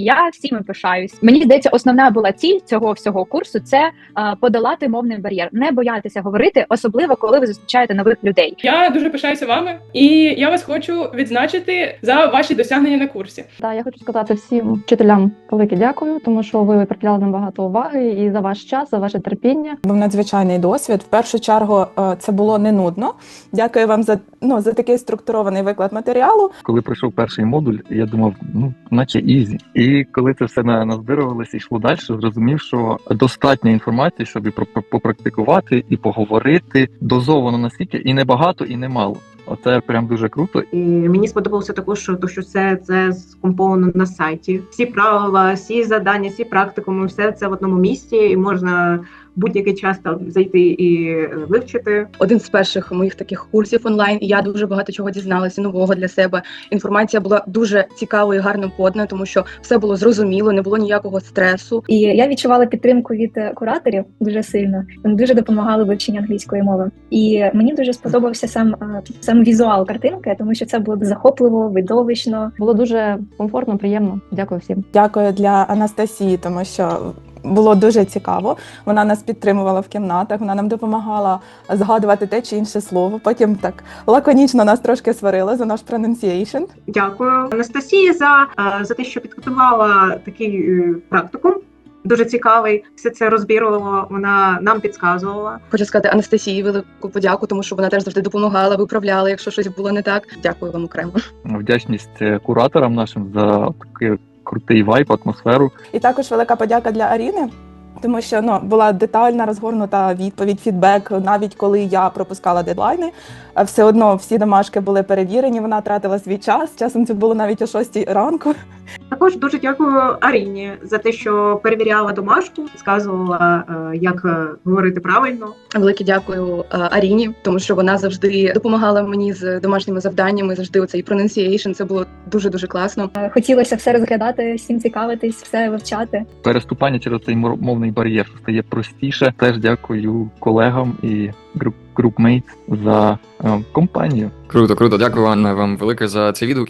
Я всіми пишаюсь. Мені здається, основна була ціль цього всього курсу це е, подолати мовний бар'єр, не боятися говорити, особливо коли ви зустрічаєте нових людей. Я дуже пишаюся вами, і я вас хочу відзначити за ваші досягнення на курсі. Та я хочу сказати всім вчителям велике дякую, тому що ви приділяли нам багато уваги і за ваш час, за ваше терпіння. Був надзвичайний досвід. В першу чергу е, це було не нудно. Дякую вам за ну за такий структурований виклад матеріалу. Коли пройшов перший модуль, я думав, ну наче ізі. І коли це все на- назбирувалося і йшло далі, зрозумів, що достатньо інформації, щоб і попрактикувати, і поговорити дозовано настільки, і не багато, і не мало. Оце прям дуже круто. І мені сподобалося також, що то, що все це скомповано на сайті. Всі правила, всі завдання, всі практикуми, все це в одному місці, і можна будь-який час там зайти і е, вивчити. один з перших моїх таких курсів онлайн, і я дуже багато чого дізналася нового для себе. Інформація була дуже цікавою і гарно подана, тому що все було зрозуміло, не було ніякого стресу. І я відчувала підтримку від е, кураторів дуже сильно. Вони дуже допомагали вивченні англійської мови. І мені дуже сподобався сам е, сам візуал картинки, тому що це було захопливо, видовищно. Було дуже комфортно, приємно. Дякую всім. Дякую для Анастасії, тому що було дуже цікаво. Вона нас підтримувала в кімнатах, вона нам допомагала згадувати те чи інше слово. Потім так лаконічно нас трошки сварила за наш pronunciation. Дякую Анастасії за, е, за те, що підготувала такий е, практикум. Дуже цікавий, все це розбірувала, вона нам підказувала. Хочу сказати Анастасії велику подяку, тому що вона теж завжди допомагала, виправляла, якщо щось було не так. Дякую вам окремо. Вдячність е, кураторам нашим за такий крутий вайб, атмосферу. І також велика подяка для Аріни. Тому що ну була детальна розгорнута відповідь, фідбек, навіть коли я пропускала дедлайни, все одно всі домашки були перевірені. Вона тратила свій час. Часом це було навіть о 6 ранку. Також дуже дякую Аріні за те, що перевіряла домашку, сказувала, е, як е, говорити правильно. Велике дякую е, Аріні, тому що вона завжди допомагала мені з домашніми завданнями. Завжди оцей pronunciation, це було дуже дуже класно. Хотілося все розглядати, всім цікавитись, все вивчати. Переступання через цей мовний бар'єр стає простіше. Теж дякую колегам і груп групмейтс за компанію. Круто, круто. Дякую Анна, вам велике за цей відгук.